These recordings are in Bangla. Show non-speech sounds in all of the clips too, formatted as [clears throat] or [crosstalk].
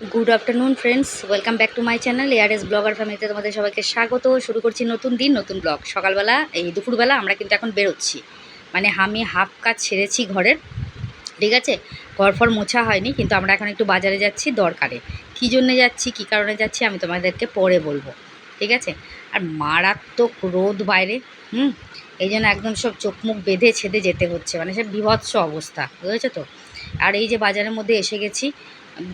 Good afternoon friends welcome back to my channel ARS blogger ফ্যামিলিতে তোমাদের সবাইকে স্বাগত। শুরু করছি নতুন দিন, নতুন ব্লগ সকালবেলা, এই দুপুরবেলা আমরা কিন্তু এখন বেরোচ্ছি। মানে আমি হাফ কাজ ছেড়েছি ঘরের, ঠিক আছে? ঘর ফর মোছা হয়নি, কিন্তু আমরা এখন একটু বাজারে যাচ্ছি দরকারে। কী জন্যে যাচ্ছি, কী কারণে যাচ্ছি, আমি তোমাদেরকে পরে বলব, ঠিক আছে? আর মারাত্মক রোদ বাইরে, হুম? এই জন্য একদম সব চোখ মুখ বেঁধে ছেদে যেতে হচ্ছে। মানে সব বিভৎস অবস্থা, বুঝেছ তো? আর এই যে বাজারের মধ্যে এসে গেছি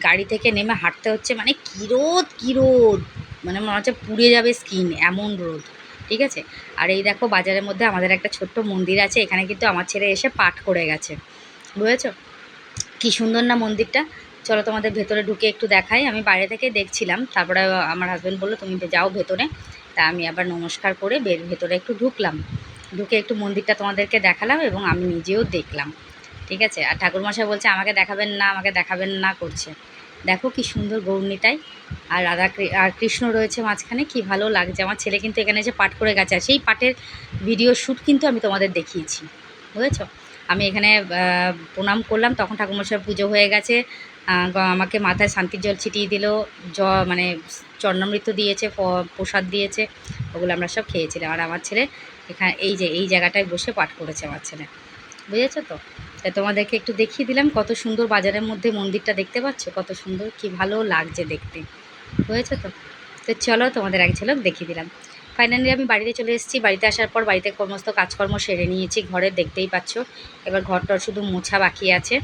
গাড়ি থেকে নেমে হাঁটতে হচ্ছে মানে কী রোদ কী রোদ? মানে মনে হচ্ছে পুড়ে যাবে স্কিন, এমন রোদ, ঠিক আছে? আর এই দেখো বাজারের মধ্যে আমাদের একটা ছোট্ট মন্দির আছে, এখানে কিন্তু আমার ছেলে এসে পাঠ করে গেছে, বুঝেছ? কী সুন্দর না মন্দিরটা? চলো তোমাদের ভেতরে ঢুকে একটু দেখাই, আমি বাইরে থেকে দেখছিলাম, তারপরে আমার হাজব্যান্ড বলল, তুমি যাও ভেতরে। তা আমি আবার নমস্কার করে বের ভেতরে একটু ঢুকলাম, ঢুকে একটু মন্দিরটা তোমাদেরকে দেখালাম এবং আমি নিজেও দেখলাম। ঠিক আছে? আর ঠাকুরমশাই বলছে, আমাকে দেখাবেন না, আমাকে দেখাবেন না করছে। দেখো কি সুন্দর গৌরনীটাই আর রাধা আর কৃষ্ণ রয়েছে মাঝখানে, কি ভালো লাগছে। আমার ছেলে কিন্তু এখানে এসে পাঠ করে গেছে। আর সেই পাঠের ভিডিও শ্যুট কিন্তু আমি তোমাদের দেখিয়েছি। বুঝেছ? আমি এখানে প্রণাম করলাম। তখন ঠাকুরমশাই পুজো হয়ে গেছে। আমাকে মাথায় শান্তির জল ছিটিয়ে দিল। জ মানে চন্নামৃত দিয়েছে প্রসাদ দিয়েছে। ওগুলো আমরা সব খেয়েছিলাম। আর আমার ছেলে এখানে, এই যে, এই জায়গাটায় বসে পাঠ করেছে আমার ছেলে। বুঝেছ তো? তাই তোমাদেরকে একটু দেখিয়ে দিলাম কত সুন্দর বাজারের মধ্যে মন্দিরটা দেখতে পাচ্ছ, কত সুন্দর, কি ভালো লাগছে দেখতে। বুঝেছ তো? তো চলো তোমাদের এক ঝলক দেখিয়ে দিলাম। ফাইনালি আমি বাড়িতে চলে এসেছি, বাড়িতে আসার পর বাড়িতে সমস্ত কাজকর্ম সেরে নিয়েছি, ঘরে দেখতেই পাচ্ছ। এবার ঘরটা শুধু মোছা বাকি আছে।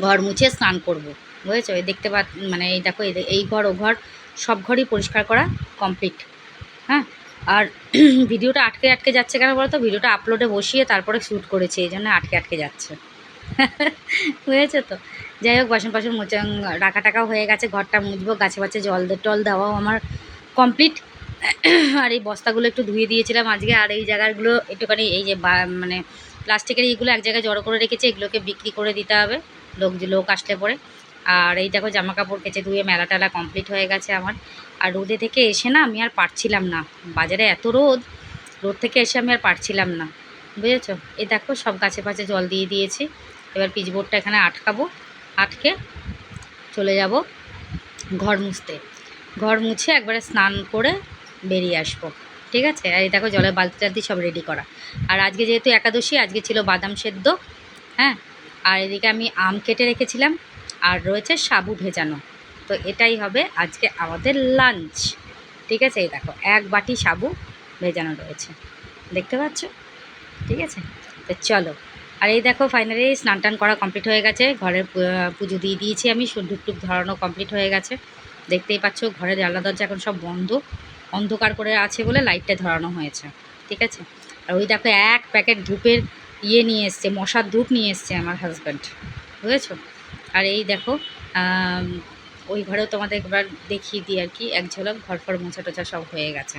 ঘর মুছে স্নান করব। বুঝেছ এই দেখতে পা মানে এই দেখো, এই এই ঘর, ও ঘর সব ঘরই পরিষ্কার করা কমপ্লিট হ্যাঁ? আর [clears throat] ভিডিওটা আটকে আটকে যাচ্ছে কেন বলো তো ভিডিওটা আপলোডে বসিয়ে তারপরে শ্যুট করেছে, এই জন্য আটকে আটকে যাচ্ছে। [laughs] হয়েছে তো? যাই হোক, বাসন বাসন মোচা রাখা টাকা হয়ে গেছে, ঘরটা মুছবো, গাছে বাছে জল টল দেওয়াও আমার কমপ্লিট [clears throat] আর এই বস্তাগুলো একটু ধুয়ে দিয়েছিলাম আজকে, আর এই জায়গাগুলো একটুখানি, এই যে মানে প্লাস্টিকের এইগুলো এক জায়গায় জড়ো করে রেখেছি, এগুলোকে বিক্রি করে দিতে হবে, লোক লোক আসলে পরে। আর এই দেখো জামা কাপড় কেচে ধুয়ে মেলা টেলা কমপ্লিট হয়ে গেছে আমার। আর রোদে থেকে এসে না আমি আর পারছিলাম না। বাজারে এত রোদ রোদ থেকে এসে আমি আর পারছিলাম না। বুঝেছ? এই দেখো সব গাছে পাছে জল দিয়ে দিয়েছি। এবার পিচবোর্ডটা এখানে আটকাবো, আটকে চলে যাব ঘর মুছতে। ঘর মুছে একবারে স্নান করে বেরিয়ে আসব। ঠিক আছে? আর এই দেখো জলের বালতি টালতি সব রেডি করা। আর আজকে যেহেতু একাদশী, আজকে ছিল বাদাম সেদ্ধ হ্যাঁ? আর এদিকে আমি আম কেটে রেখেছিলাম। আর রয়েছে সাবু ভেজানো। তো এটাই হবে আজকে আমাদের লাঞ্চ ঠিক আছে? এই দেখো, এক বাটি সাবু ভেজানো রয়েছে। দেখতে পাচ্ছ? ঠিক আছে? তো চলো। আর এই দেখো ফাইনালি স্নান টান করা কমপ্লিট হয়ে গেছে। ঘরের পুজো দিয়ে দিয়েছি আমি। টুপ ধরানো কমপ্লিট হয়ে গেছে। দেখতেই পাচ্ছ, ঘরের জানলা দরজা এখন সব বন্ধ। অন্ধকার করে আছে বলে লাইটটা ধরানো হয়েছে। ঠিক আছে? আর ওই দেখো, এক প্যাকেট ধূপের ইয়ে নিয়ে এসছে, মশার ধূপ নিয়ে এসছে আমার হাজব্যান্ড বুঝেছ? আর এই দেখো ওই ঘরেও তোমাদের একবার দেখিয়ে দিই আর কি, এক ঝলক ঘর ফর মোছা টোছা সব হয়ে গেছে।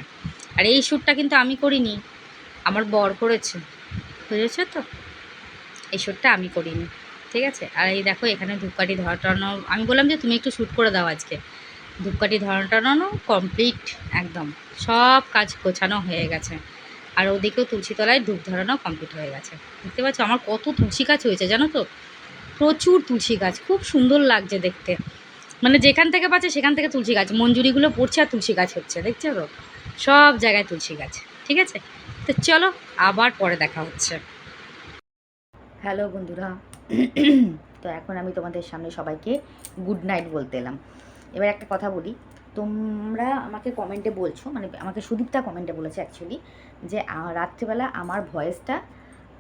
আর এই শ্যুটটা কিন্তু আমি করিনি, আমার বর করেছে, বুঝেছ তো? এই শ্যুটটা আমি করিনি, ঠিক আছে? আর এই দেখো, এখানে ধূপকাঠি ধরা টানো আমি বললাম যে তুমি একটু শ্যুট করে দাও আজকে। ধূপকাঠি ধরা টানানো কমপ্লিট, একদম। সব কাজ গোছানো হয়ে গেছে। আর ওদিকেও তুলসী তলায় ধূপ ধরানো কমপ্লিট হয়ে গেছে। দেখতে পাচ্ছ, আমার কত তুলসী গাছ হয়েছে, জানো তো? প্রচুর তুলসী গাছ, খুব সুন্দর লাগছে দেখতে। মানে যেখান থেকে পাচ্ছে সেখান থেকে তুলসী গাছ, মঞ্জুরিগুলো পড়ছে আর তুলসী গাছ হচ্ছে, দেখছ তো সব জায়গায় তুলসী গাছ, ঠিক আছে? তো চলো, আবার পরে দেখা হচ্ছে। হ্যালো বন্ধুরা, তো এখন আমি তোমাদের সামনে সবাইকে গুড নাইট বলতে এলাম। এবার একটা কথা বলি, তোমরা আমাকে কমেন্টে বলছো মানে আমাকে সুদীপ্তা কমেন্টে বলেছে অ্যাকচুয়ালি যে রাত্রিবেলা আমার ভয়েসটা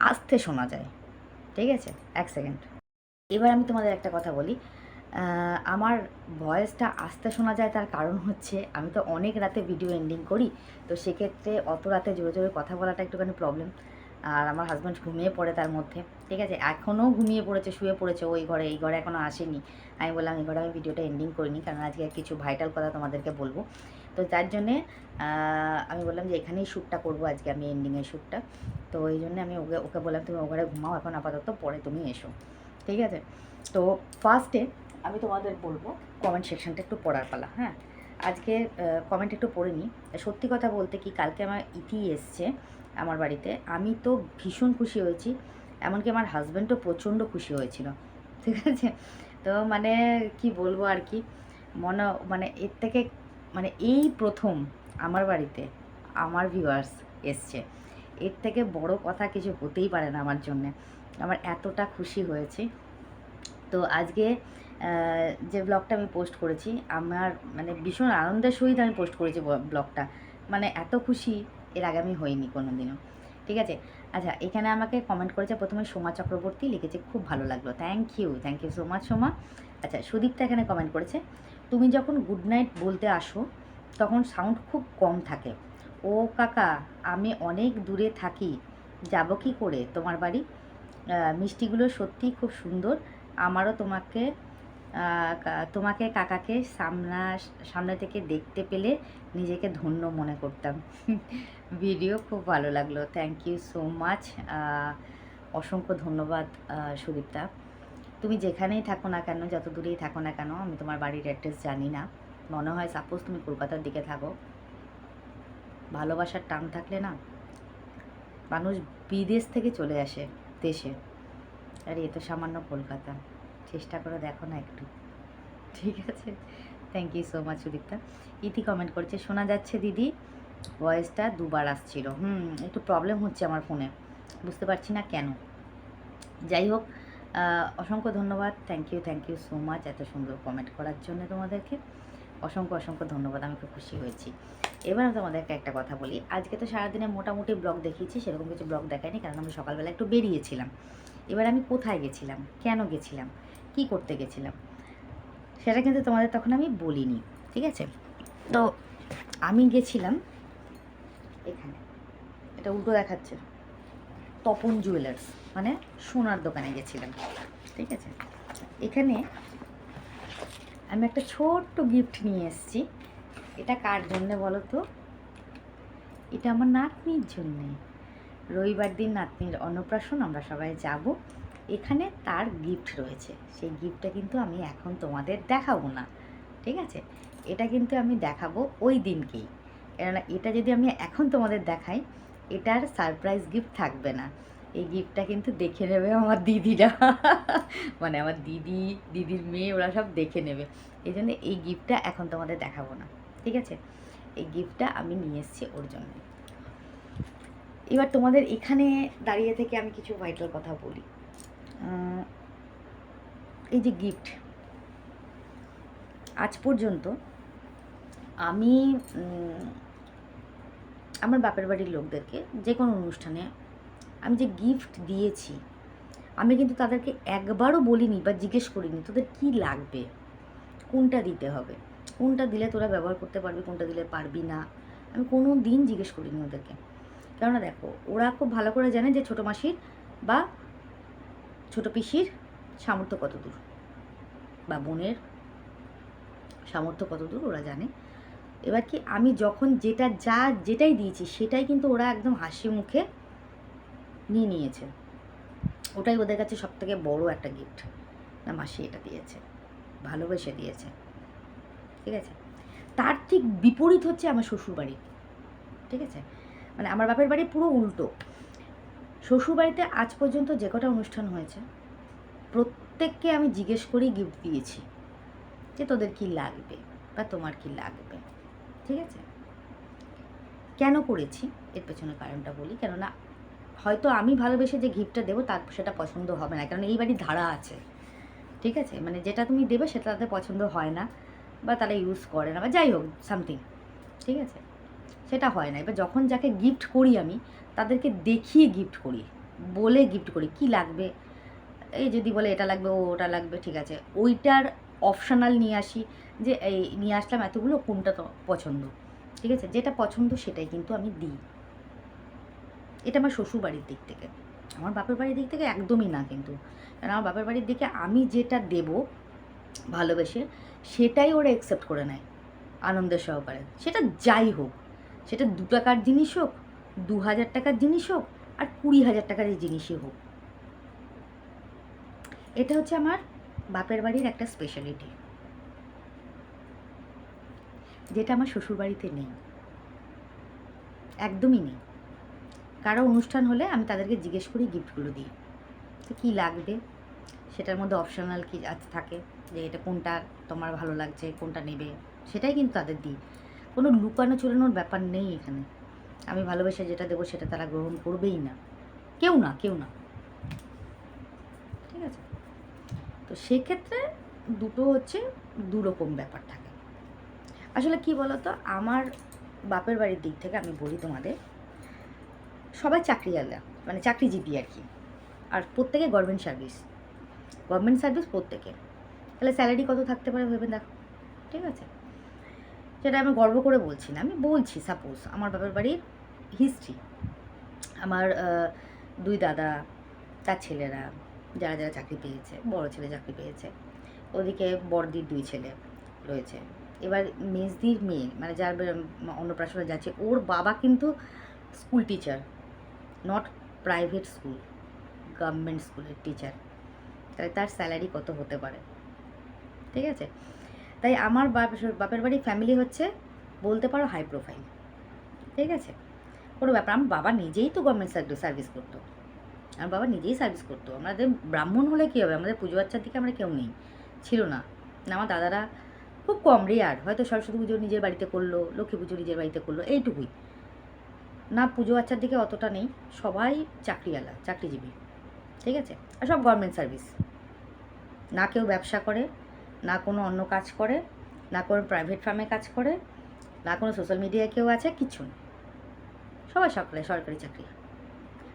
আস্তে শোনা যায়, ঠিক আছে? এক সেকেন্ড এবার আমি তোমাদের একটা কথা বলি। আমার ভয়েসটা আস্তে শোনা যায়, তার কারণ হচ্ছে আমি তো অনেক রাতে ভিডিও এন্ডিং করি, তো সেক্ষেত্রে অত রাতে জোরে জোরে কথা বলাটা একটুখানি প্রবলেম আর আমার হাজব্যান্ড ঘুমিয়ে পড়ে তার মধ্যে। ঠিক আছে? এখনও ঘুমিয়ে পড়েছে, শুয়ে পড়েছে ওই ঘরে, এই ঘরে এখনও আসেনি। আমি বললাম, এই ঘরে আমি ভিডিওটা এন্ডিং করিনি, কারণ আজকে কিছু ভাইটাল কথা তোমাদেরকে বলব। তো তার জন্যে আমি বললাম যে এখানেই শ্যুটটা করব আজকে আমি এন্ডিংয়ের শ্যুটটা তো এই জন্য আমি ওকে ওকে বললাম, তুমি ও ঘরে ঘুমাও, এখন আপাতত পরে তুমি এসো। ঠিক আছে? তো ফার্স্টে আমি তোমাদের বলব কমেন্ট সেকশনটা একটু পড়ার পালা হ্যাঁ? আজকে কমেন্ট একটু পড়ে নিই। সত্যি কথা বলতে কি, কালকে আমার ইতি এসছে আমার বাড়িতে। আমি তো ভীষণ খুশি হয়েছি, এমনকি আমার হাজব্যান্ডও প্রচণ্ড খুশি হয়েছিল, ঠিক আছে? তো মানে কি বলব আর কি, মনে মানে এর থেকে মানে এই প্রথম আমার বাড়িতে আমার ভিউয়ার্স এসছে। এর থেকে বড় কথা কিছু হতেই পারে না আমার জন্যে। আমার এতটা খুশি হয়েছে। তো আজকে যে ব্লগটা আমি পোস্ট করেছি, আমার মানে ভীষণ আনন্দের সহিত আমি পোস্ট করেছি ব্লগটা মানে এত খুশি, এর আগে আমি হইনি কোনো দিনও ঠিক আছে? আচ্ছা এখানে আমাকে কমেন্ট করেছে প্রথমে সোমা চক্রবর্তী, লিখেছে খুব ভালো লাগল। Thank you thank you so much Soma. আচ্ছা সুদীপটা এখানে কমেন্ট করেছে, তুমি যখন গুড নাইট বলতে আসো, তখন সাউন্ড খুব কম থাকে। ও কাকা, আমি অনেক দূরে থাকি। যাব কি করে? তোমার বাড়ি? মিষ্টিগুলো সত্যি খুব সুন্দর। আমারও তোমাকে তোমাকে কাকাকে সামনা সামনে থেকে দেখতে পেলে নিজেকে ধন্য মনে করতাম। [laughs] ভিডিও খুব ভালো লাগল। থ্যাংক ইউ সো মাচ অসংখ্য ধন্যবাদ আহ, সুদীপ্তা। তুমি যেখানেই থাকো না কেন যত দূরেই থাকো না কেন আমি তোমার বাড়ির অ্যাড্রেস জানি না। মনে হয় সাপোজ তুমি কলকাতার দিকে থাকো। ভালোবাসার টান থাকলে না মানুষ বিদেশ থেকে চলে আসে। দেশে। আর, এ তো সামান্য কলকাতা। চেষ্টা করে দেখো না একটু। ঠিক আছে? Thank you so much Sudipta ইতি কমেন্ট করছে, শোনা যাচ্ছে দিদি ভয়েসটা দুবার আসছিল। হুম, একটু প্রবলেম হচ্ছে আমার ফোনে বুঝতে পারছি না কেন? যাই হোক অসংখ্য ধন্যবাদ। Thank you thank you so much এত সুন্দর কমেন্ট করার জন্য তোমাদেরকে। অসংখ্য অসংখ্য ধন্যবাদ, আমি খুব খুশি হয়েছি। এবার আমি তোমাদেরকে একটা কথা বলি। আজকে তো সারাদিনে মোটামুটি ব্লগ দেখিয়েছি, সেরকম কিছু ব্লগ দেখায়নি কারণ আমি সকালবেলা একটু বেরিয়েছিলাম। এবার আমি কোথায় গেছিলাম? কেন গেছিলাম? কি করতে গেছিলাম? সেটা কিন্তু তোমাদের তখন আমি বলিনি, ঠিক আছে? তো আমি গেছিলাম এখানে, এটা উল্টো দেখাচ্ছে, তপন জুয়েলার্স মানে সোনার দোকানে গেছিলাম, ঠিক আছে? এখানে আমি একটা ছোট্ট গিফট নিয়ে এসেছি। এটা কার জন্যে বলো তো? এটা আমার নাতনির জন্যে। রবিবার দিন নাতনির অন্নপ্রাশন, আমরা সবাই যাব। এখানে তার গিফট রয়েছে। সেই গিফটটা কিন্তু আমি এখন তোমাদের দেখাবো না। ঠিক আছে? এটা কিন্তু আমি দেখাবো ওই দিনকেই। কেননা এটা যদি আমি এখন তোমাদের দেখাই, এটার সারপ্রাইজ গিফট থাকবে না। এই গিফটটা কিন্তু দেখে নেবে আমার দিদিরা। মানে আমার দিদি, দিদির মেয়ে, ওরা সব দেখে নেবে। এই জন্য এই গিফটটা এখন তোমাদের দেখাবো না, ঠিক আছে? এই গিফটটা আমি নিয়ে এসেছি ওর জন্য। এবার তোমাদের এখানে দাঁড়িয়ে থেকে আমি কিছু ভাইটাল কথা বলি। এই যে গিফট, আজ পর্যন্ত আমি আমার বাপের বাড়ির লোকদেরকে যে কোনো অনুষ্ঠানে আমি যে গিফট দিয়েছি, আমি কিন্তু তাদেরকে একবারও বলিনি বা জিজ্ঞেস করিনি, তোদের কি লাগবে? কোনটা দিতে হবে? কোনটা দিলে তোরা ব্যবহার করতে পারবি, কোনটা দিলে পারবি না? আমি কোনো দিন জিজ্ঞেস করিনি ওদেরকে। কেননা দেখো, ওরা খুব ভালো করে জানে যে ছোটো মাসির বা ছোটো পিসির সামর্থ্য কত দূর বা বোনের সামর্থ্য কত দূর ওরা জানে। এবার কি আমি যখন যেটা যা যেটাই দিয়েছি, সেটাই কিন্তু ওরা একদম হাসি মুখে নিয়ে নিয়েছে। ওটাই ওদের কাছে সব থেকে বড়ো একটা গিফট না, মাসি এটা দিয়েছে। ভালোবেসে দিয়েছে। ঠিক আছে? তার ঠিক বিপরীত হচ্ছে আমার শ্বশুরবাড়ি। ঠিক আছে? মানে আমার বাপের বাড়ি পুরো উল্টো। শ্বশুরবাড়িতে আজ পর্যন্ত যে কটা অনুষ্ঠান হয়েছে, প্রত্যেককে আমি জিজ্ঞেস করেই গিফট দিয়েছি যে তোদের কি লাগবে বা তোমার কি লাগবে। ঠিক আছে? কেন করেছি? এর পেছনে কারণটা বলি। কেননা হয়তো আমি ভালোবেসে যে গিফটটা দেবো, তার সেটা পছন্দ হবে না। কারণ এই বাড়ির ধারা আছে। ঠিক আছে? মানে যেটা তুমি দেবে, সেটা তাদের পছন্দ হয় না বা তারা ইউজ করে না বা যাই হোক সামথিং ঠিক আছে? সেটা হয় না। এবার যখন যাকে গিফট করি আমি, তাদেরকে দেখিয়ে গিফট করি। বলে গিফট করি, কি লাগবে? এই যদি বলে, এটা লাগবে, ও, ওটা লাগবে। ঠিক আছে? ওইটার অপশনাল নিয়ে আসি যে, এই, নিয়ে আসলাম এতগুলো, কোনটা তো পছন্দ? ঠিক আছে? যেটা পছন্দ, সেটাই কিন্তু আমি দিই। এটা আমার শ্বশুর বাড়ির দিক থেকে। আমার বাপের বাড়ির দিক থেকে একদমই না কিন্তু। কারণ আমার বাপের বাড়ির দিকে আমি যেটা দেব ভালোবেসে, সেটাই ওরা অ্যাকসেপ্ট করে নেয় আনন্দের সহকারে। সেটা যাই হোক, সেটা দু টাকার জিনিস হোক, দু হাজার টাকার জিনিস হোক, আর কুড়ি হাজার টাকার এই জিনিসই হোক। এটা হচ্ছে আমার বাপের বাড়ির একটা স্পেশালিটি যেটা আমার শ্বশুর বাড়িতে নেই। একদমই নেই। কারও অনুষ্ঠান হলে আমি তাদেরকে জিজ্ঞেস করি গিফটগুলো দিই তো কী লাগবে? সেটার মধ্যে অপশনাল কি থাকে? যে এটা কোনটা তোমার ভালো লাগছে, কোনটা নেবে? সেটাই কিন্তু তাদের দিই। কোনো লুকানো চুরানোর ব্যাপার নেই এখানে। আমি ভালোবেসে যেটা দেবো সেটা তারা গ্রহণ করবেই না। কেউ না কেউ না। ঠিক আছে? তো সেক্ষেত্রে দুটো হচ্ছে দু রকম ব্যাপার থাকে। আসলে কি বলতো? আমার বাপের বাড়ির দিক থেকে আমি বলি তোমাদের সবাই চাকরিওয়ালা মানে চাকরিজীবী আর কি। আর প্রত্যেকে গভর্নমেন্ট সার্ভিস গভর্নমেন্ট সার্ভিস প্রত্যেকে। তাহলে স্যালারি কত থাকতে পারে ভেবে দেখো। ঠিক আছে? সেটা আমি গর্ব করে বলছি না, আমি বলছি সাপোজ আমার বাবার বাড়ির হিস্ট্রি আমার দুই দাদা, তার ছেলেরা, যারা যারা চাকরি পেয়েছে, বড় ছেলে চাকরি পেয়েছে। ওদিকে বড়দির দুই ছেলে রয়েছে। এবার মেজদির মেয়ে মানে যার অন্নপ্রাশনে যাচ্ছে, ওর বাবা কিন্তু school teacher not private school government স্কুলের টিচার তাহলে তার স্যালারি কত হতে পারে? ঠিক আছে? তাই আমার বাপ, বাপের বাড়ির ফ্যামিলি হচ্ছে, বলতে পারো হাই প্রোফাইল ঠিক আছে? কোনো ব্যাপার, আমার বাবা নিজেই তো গভর্নমেন্ট সার্ভিস সার্ভিস করতো। আমার বাবা নিজেই সার্ভিস করতো। আমাদের ব্রাহ্মণ হলে কী হবে? আমাদের পুজো বাচ্চার দিকে আমরা কেউ নেই। ছিল না। আমার দাদারা খুব কম রেয়ার হয়তো সরস্বতী পুজো নিজের বাড়িতে করল, লক্ষ্মী পুজো নিজের বাড়িতে করল, এইটুকুই। না পুজো বাচ্চার দিকে অতটা নেই, সবাই চাকরিওয়ালা, চাকরিজীবী, ঠিক আছে? আর সব গভর্নমেন্ট সার্ভিস না কেউ ব্যবসা করে, না কোনো অন্য কাজ করে, না কোনো প্রাইভেট ফার্মে কাজ করে, না কোনো সোশ্যাল মিডিয়ায় কেউ আছে কিচ্ছু না সবাই সকালে সরকারি চাকরি।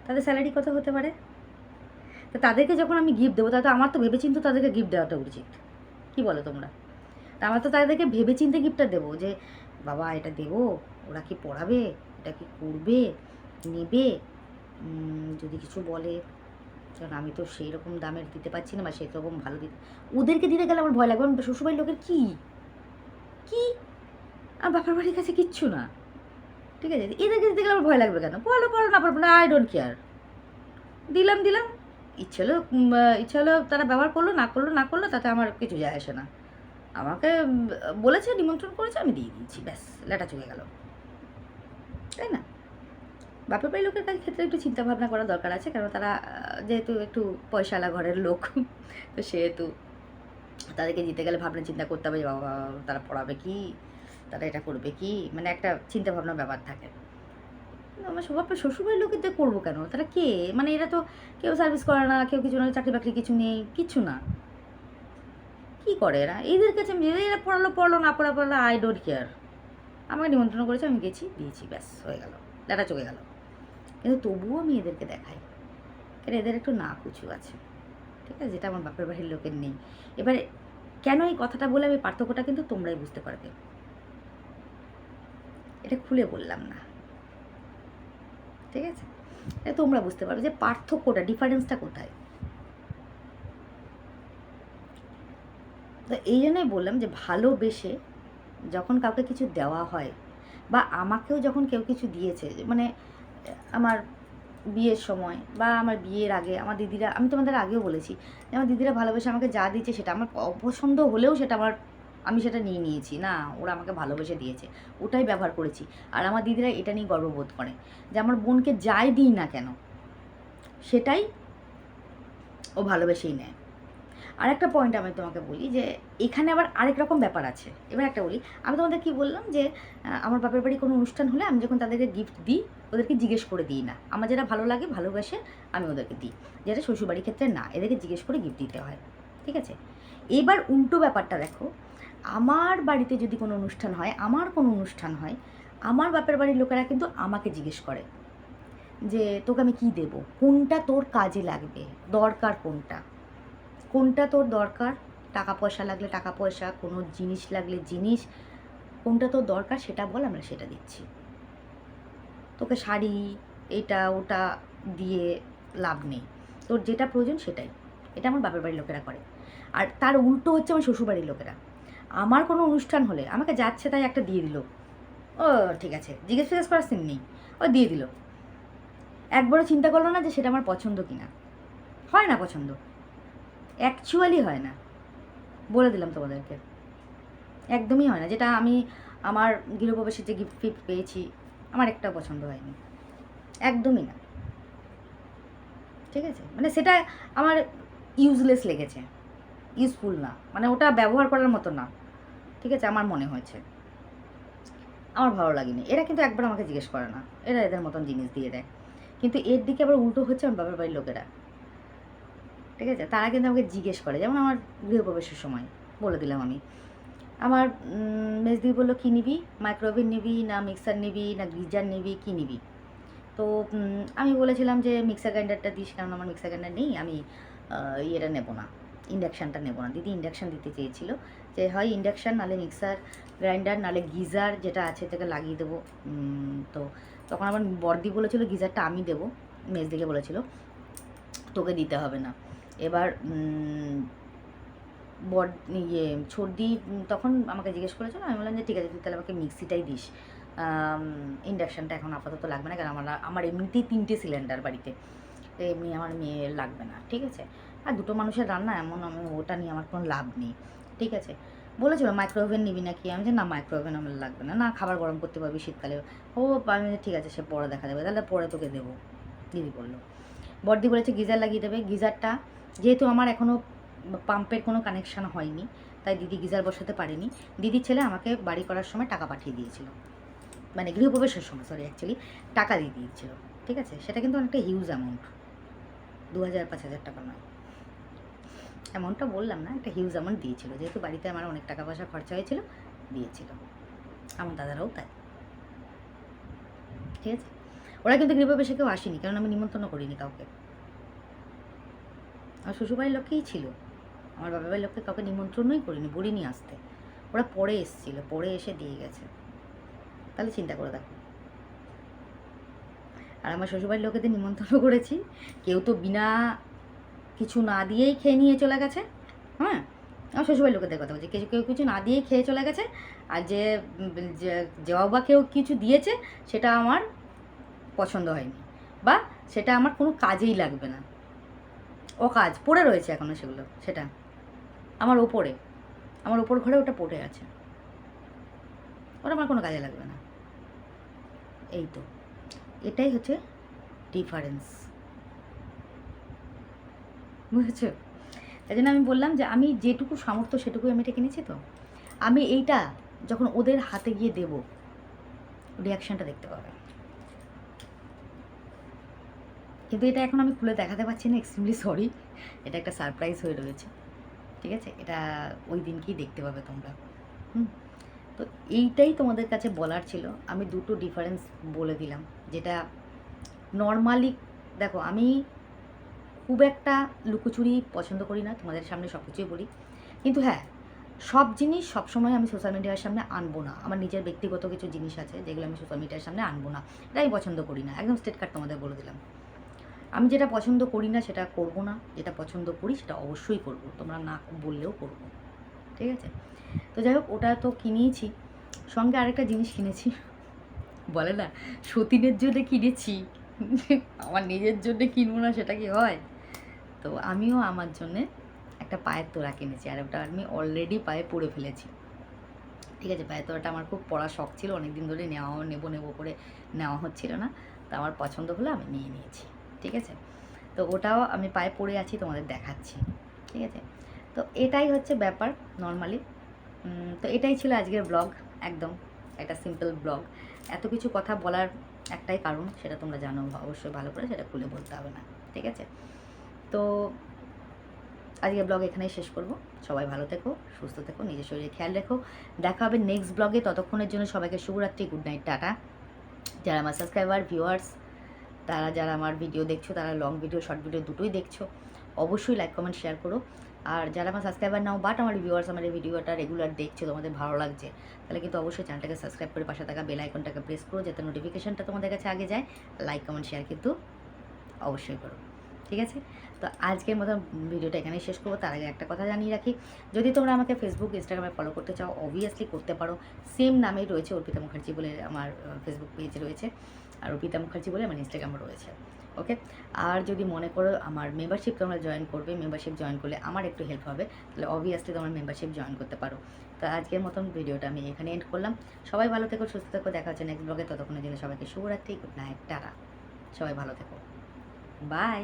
তাদের স্যালারি কত হতে পারে? তো তাদেরকে যখন আমি গিফট দেবো, তাহলে আমার তো ভেবেচিন্তে তাদেরকে গিফট দেওয়াটা উচিত। কী বলো তোমরা? তা আমার তো তাদেরকে ভেবেচিন্তে গিফটটা দেবো যে, বাবা, এটা দেবো। ওরা কি পড়াবে? এটা কি করবে? নেবে? যদি কিছু বলে। কারণ আমি তো সেই রকম দামের দিতে পারছি না বা সেই রকম ভালো দিতে ওদেরকে দিতে গেলে আমার ভয় লাগবে। আমার শ্বশুরবাড়ির লোকের কী? কী? আর বাপার বাড়ির কাছে কিচ্ছু না। ঠিক আছে? এদেরকে দিতে গেলে আমার ভয় লাগবে কেন? পড়ালো পড়ো না পড়ো না আই ডোন্ট কেয়ার দিলাম দিলাম। ইচ্ছে হলো ইচ্ছে হলো তারা ব্যবহার করল, না করল না করল, তাতে আমার কিছু যায় আসে না। আমাকে বলেছে, নিমন্ত্রণ করেছে, আমি দিয়ে দিয়েছি। ব্যাস, লেটা চুকে গেল। তাই না? বাপের বাড়ির লোকের কাছে ক্ষেত্রে একটু চিন্তা ভাবনা করা দরকার আছে, কারণ তারা যেহেতু একটু পয়সাওয়ালা ঘরের লোক, [laughs] তো সেহেতু তাদেরকে দিতে গেলে ভাবনা চিন্তা করতে হবে যে, বাবা তারা পড়াবে কি? তারা এটা করবে কি? মানে একটা চিন্তা ভাবনার ব্যাপার থাকে। আমার সবার শ্বশুরবাড়ির লোকের দিয়ে করব কেন? তারা কে? মানে এরা তো কেউ সার্ভিস করে না, কেউ কিছু না, চাকরি বাকরি কিছু নেই, কিছু না। কি করে এরা? এদের কাছে এরা পড়ালো, পড়ল, না পড়া পড়ালো আই ডোন্ট কেয়ার আমাকে নিমন্ত্রণ করেছে, আমি গেছি, দিয়েছি, ব্যাস, হয়ে গেল। লেটা চলে গেল। কিন্তু তবুও আমি এদেরকে দেখাই। কেন এদের একটু না কুচু আছে। ঠিক আছে, যেটা আমার বাপের বাড়ির লোকের নেই। এবারে কেন এই কথাটা বলে আমি পার্থক্যটা কিন্তু তোমরাই বুঝতে পারবে। এটা খুলে বললাম না। ঠিক আছে? এটা তোমরা বুঝতে পারবে যে পার্থক্যটা ডিফারেন্সটা কোথায়? তো এই জন্যই বললাম যে ভালোবেসে যখন কাউকে কিছু দেওয়া হয় বা আমাকেও যখন কেউ কিছু দিয়েছে মানে আমার বিয়ের সময় বা আমার বিয়ের আগে আমার দিদিরা, আমি তোমাদের আগেও বলেছি যে আমার দিদিরা ভালোবেসে আমাকে যা দিয়েছে সেটা আমার অপছন্দ হলেও সেটা আমার, আমি সেটা নিয়ে নিয়েছি। না, ওরা আমাকে ভালোবেসে দিয়েছে। ওটাই ব্যবহার করেছি। আর আমার দিদিরা এটা নিয়ে গর্ববোধ করে যে আমার বোনকে যাই দিই না কেন, সেটাই ও ভালোবেসেই নেয়। আর একটা পয়েন্ট আমি তোমাকে বলি যে, এখানে আবার আরেক রকম ব্যাপার আছে। এবার একটা বলি, আমি তোমাদের কি বললাম যে আমার বাপের বাড়ি কোনো অনুষ্ঠান হলে আমি যখন তাদেরকে গিফট দিই, ওদেরকে জিজ্ঞেস করে দিই না। আমার যেটা ভালো লাগে, ভালোবাসে, আমি ওদেরকে দিই। যেটা শ্বশুরবাড়ির ক্ষেত্রে না, এদেরকে জিজ্ঞেস করে গিফট দিতে হয়। ঠিক আছে? এবার উল্টো ব্যাপারটা দেখো, আমার বাড়িতে যদি কোনো অনুষ্ঠান হয়, আমার কোনো অনুষ্ঠান হয়, আমার বাপের বাড়ির লোকেরা কিন্তু আমাকে জিজ্ঞেস করে যে, তোকে আমি কী দেবো? কোনটা তোর কাজে লাগবে? দরকার কোনটা? কোনটা তোর দরকার? টাকা পয়সা লাগলে টাকা পয়সা, কোনো জিনিস লাগলে জিনিস। কোনটা তোর দরকার সেটা বল, আমরা সেটা দিচ্ছি। তোকে শাড়ি, এটা, ওটা দিয়ে লাভ নেই। তোর যেটা প্রয়োজন সেটাই। এটা আমার বাপের বাড়ির লোকেরা করে। আর তার উল্টো হচ্ছে আমার শ্বশুরবাড়ির লোকেরা। আমার কোনো অনুষ্ঠান হলে আমাকে যাচ্ছে তাই একটা দিয়ে দিল। ও, ঠিক আছে। জিজ্ঞেস ফিজ্ঞেস করার সিন নেই। ও দিয়ে দিল। একবারও চিন্তা করল না যে সেটা আমার পছন্দ কিনা। হয় না পছন্দ। অ্যাকচুয়ালি হয় না। বলে দিলাম তোমাদেরকে। একদমই হয় না। যেটা আমি আমার গৃহপ্রবেশের যে গিফট ফিফট পেয়েছি, আমার একটাও পছন্দ হয়নি। একদমই না। ঠিক আছে? মানে সেটা আমার ইউজলেস লেগেছে। ইউজফুল না। মানে ওটা ব্যবহার করার মতো না। ঠিক আছে? আমার মনে হয়েছে। আমার ভালো লাগেনি। এরা কিন্তু একবার আমাকে জিজ্ঞেস করে না। এরা এদের মতন জিনিস দিয়ে দেয়। কিন্তু এর দিকে আবার উল্টো হচ্ছে আমার বাবার বাড়ির লোকেরা। ঠিক আছে? তারা কিন্তু আমাকে জিজ্ঞেস করে, যেমন আমার গৃহপ্রবেশের সময়, বলে দিলাম আমি। আমার মেজদি বলল, কী নিবি? মাইক্রোওভেন নিবি না মিক্সার নিবি না গিজার নিবি? কী নিবি? তো আমি বলেছিলাম যে, মিক্সার গ্রাইন্ডারটা দিস, কারণ আমার মিক্সার গ্রাইন্ডার নেই, আমি ইয়েটা নেব না, ইন্ডাকশানটা নেব না। দিদি ইন্ডাকশান দিতে চেয়েছিল, যে, হয় ইন্ডাকশান, নালে মিক্সার গ্রাইন্ডার, নালে গিজার যেটা আছে থেকে লাগিয়ে দেবো। তো, তখন আমার বর্দি বলেছিল, গিজারটা আমি দেবো। মেজদিকে বলেছিল, তোকে দিতে হবে না। এবার বড ইয়ে উম, তখন আমাকে জিজ্ঞেস করেছিল আমি বললাম যে ঠিক আছে তুই তাহলে আমাকে মিক্সিটাই দিস। ইন্ডাকশানটা এখন আপাতত লাগবে না কারণ আমার আমার এমনিতেই তিনটে সিলিন্ডার বাড়িতে। এমনি আমার মেয়ে লাগবে না ঠিক আছে? আর দুটো মানুষের রান্না এমন আমি ওটা নিয়ে আমার কোনো লাভ নেই ঠিক আছে? বলেছিল মাইক্রোওভেন নিবি নাকি? আমি যে না মাইক্রোওভেন আমার লাগবে না। না খাবার গরম করতে পারবি শীতকালে ও আমি ঠিক আছে সে পরে দেখা যাবে তাহলে পরে তোকে দেবো। দিদি বলল। বর্দি বলেছে গিজার লাগিয়ে দেবে। গিজারটা যেহেতু আমার এখনও পাম্পের কোনো কানেকশান হয়নি, তাই দিদি গিজার বসাতে পারেনি। দিদির ছেলে আমাকে বাড়ি করার সময় টাকা পাঠিয়ে দিয়েছিল। মানে গৃহপ্রবেশের সময় সরি অ্যাকচুয়ালি টাকা দিয়ে দিয়েছিল, ঠিক আছে? সেটা কিন্তু অনেকটা হিউজ অ্যামাউন্ট দু হাজার, পাঁচ হাজার টাকা নয়। অ্যামাউন্টটা বললাম না, একটা হিউজ অ্যামাউন্ট দিয়েছিল। যেহেতু বাড়িতে আমার অনেক টাকা পয়সা খরচা হয়েছিল, দিয়েছিল। আমার দাদারাও তাই। ঠিক আছে? ওরা কিন্তু গৃহপ্রবেশে কেউ আসেনি, কারণ আমি নিমন্ত্রণ করিনি কাউকে। আমার শ্বশুরবাড়ির লোকেই ছিল। আমার বাবা বাড়ির লোককে কাউকে নিমন্ত্রণই করিনি বলিনি আসতে। ওরা পরে এসেছিল পরে এসে দিয়ে গেছে। তাহলে চিন্তা করে দেখো। আর আমার শ্বশুরবাড়ির লোকেদের নিমন্ত্রণ করেছি। কেউ তো বিনা কিছু না দিয়েই খেয়ে নিয়ে চলে গেছে। হ্যাঁ আমার শ্বশুরবাড়ির লোকেদের কথা বলছি। কিছু কেউ কিছু না দিয়েই খেয়ে চলে গেছে। আর যে উম, যে- যাও বা কেউ কিছু দিয়েছে সেটা আমার পছন্দ হয়নি। বা সেটা আমার কোনো কাজেই লাগবে না। ও কাজ, পড়ে রয়েছে এখনও সেগুলো, সেটা। আমার ওপরে, আমার ওপর ঘরে ওটা পড়ে আছে। ওটা আমার কোনো কাজে লাগবে না। এই তো। এটাই হচ্ছে ডিফারেন্স বুঝেছ? তাই জন্য আমি বললাম যে আমি যেটুকু সামর্থ্য সেটুকুই আমি এটা কিনেছি তো। আমি এইটা যখন ওদের হাতে গিয়ে দেব রিয়াকশানটা দেখতে পাবে। কিন্তু এটা এখন আমি খুলে দেখাতে পারছি না এক্সট্রিমলি সরি এটা একটা সারপ্রাইজ হয়ে রয়েছে, ঠিক আছে? এটা ওই দিনকেই দেখতে পাবে তোমরা। হুম? তো এইটাই তোমাদের কাছে বলার ছিল। আমি দুটো ডিফারেন্স বলে দিলাম, যেটা নর্মালি দেখো, আমি খুব একটা লুকোচুরি পছন্দ করি না, তোমাদের সামনে সব কিছুই বলি। কিন্তু হ্যাঁ সব জিনিস সবসময় আমি সোশ্যাল মিডিয়ার সামনে আনব না। আমার নিজের ব্যক্তিগত কিছু জিনিস আছে, যেগুলো আমি সোশ্যাল মিডিয়ার সামনে আনব না। এটা আমি পছন্দ করি না। একদম স্টেট কার্ড তোমাদের বলে দিলাম। আমি যেটা পছন্দ করি না, সেটা করব না। যেটা পছন্দ করি, সেটা অবশ্যই করব। তোমরা না বললেও করব। ঠিক আছে? তো যাই হোক, ওটা তো কিনিয়েছি সঙ্গে আরেকটা জিনিস কিনেছি। বলে না, সতীনের জন্য কিনেছি। আমার নিজের জন্য কিনবো না, সেটা কি হয়? তো আমিও আমার জন্যে একটা পায়ের তোড়া কিনেছি। আর ওটা আমি অলরেডি পায়ে পরে ফেলেছি। ঠিক আছে? পায়ের তোড়াটা আমার খুব পড়া শখ ছিল। অনেক দিন ধরে নেওয়া নেব নেব করে নেওয়া হচ্ছিল না। তো আমার পছন্দ হলো আমি নিয়ে নিয়েছি। ঠিক আছে? তো ওটাও আমি পায়ে পড়ে আছি, তোমাদের দেখাচ্ছি। ঠিক আছে? তো এটাই হচ্ছে ব্যাপার নর্মালি তো এটাই ছিল আজকের ব্লগ একদম। একটা সিম্পল ব্লগ এত কিছু কথা বলার একটাই কারণ, সেটা তোমরা জানো, অবশ্যই ভালো করে সেটা খুলে বলতে হবে না। ঠিক আছে? তো আজকের ব্লগ এখানেই শেষ করব। সবাই ভালো থেকো, সুস্থ থেকো, নিজের শরীরে খেয়াল রেখো। দেখা হবে নেক্সট ব্লগে ততক্ষণের জন্য সবাইকে শুভরাত্রি গুড নাইট টাটা। যারা আমার সাবস্ক্রাইবার ভিউয়ার্স তারা যারা আমার ভিডিও দেখছ, তারা লং ভিডিও শর্ট ভিডিও দুটোই দেখছ, অবশ্যই লাইক কমেন্ট শেয়ার করো। আর যারা আমার সাবস্ক্রাইবার নাও বাট আমার ভিউয়ার্স আমার এই ভিডিওটা রেগুলার দেখছ, তোমাদের ভালো লাগছে, তাহলে কিন্তু অবশ্যই চ্যানেলটাকে সাবস্ক্রাইব করে পাশে থাকা বেল আইকনটাকে প্রেস করো, যাতে নোটিফিকেশনটা তোমাদের কাছে আগে যায়। লাইক কমেন্ট শেয়ার কিন্তু অবশ্যই করো। ঠিক আছে? তো আজকের মতো ভিডিওটা এখানেই শেষ করব। তার আগে একটা কথা জানিয়ে রাখি, যদি তোমরা আমাকে ফেসবুক ইনস্টাগ্রামে ফলো করতে চাও অবভিয়াসলি করতে পারো। সেম নামেই রয়েছে অর্পিতা মুখার্জি বলে আমার ফেসবুক পেজ রয়েছে। আর রুপিতা মুখার্জি বলে আমার ইনস্টাগ্রামও রয়েছে। ওকে আর যদি মনে করো আমার মেম্বারশিপ তোমরা জয়েন করবে মেম্বারশিপ জয়েন করলে আমার একটু হেল্প হবে, তাহলে অবভিয়াসলি তোমরা মেম্বারশিপ জয়েন করতে পারো। তো আজকের মতন ভিডিওটা আমি এখানে এন্ড করলাম। সবাই ভালো থেকো, সুস্থ থেকো, দেখা হচ্ছে নেক্সট ব্লগে ততক্ষণের জন্য সবাইকে শুভরাত্রি গুড নাইট টাটা। সবাই ভালো থেকো। বাই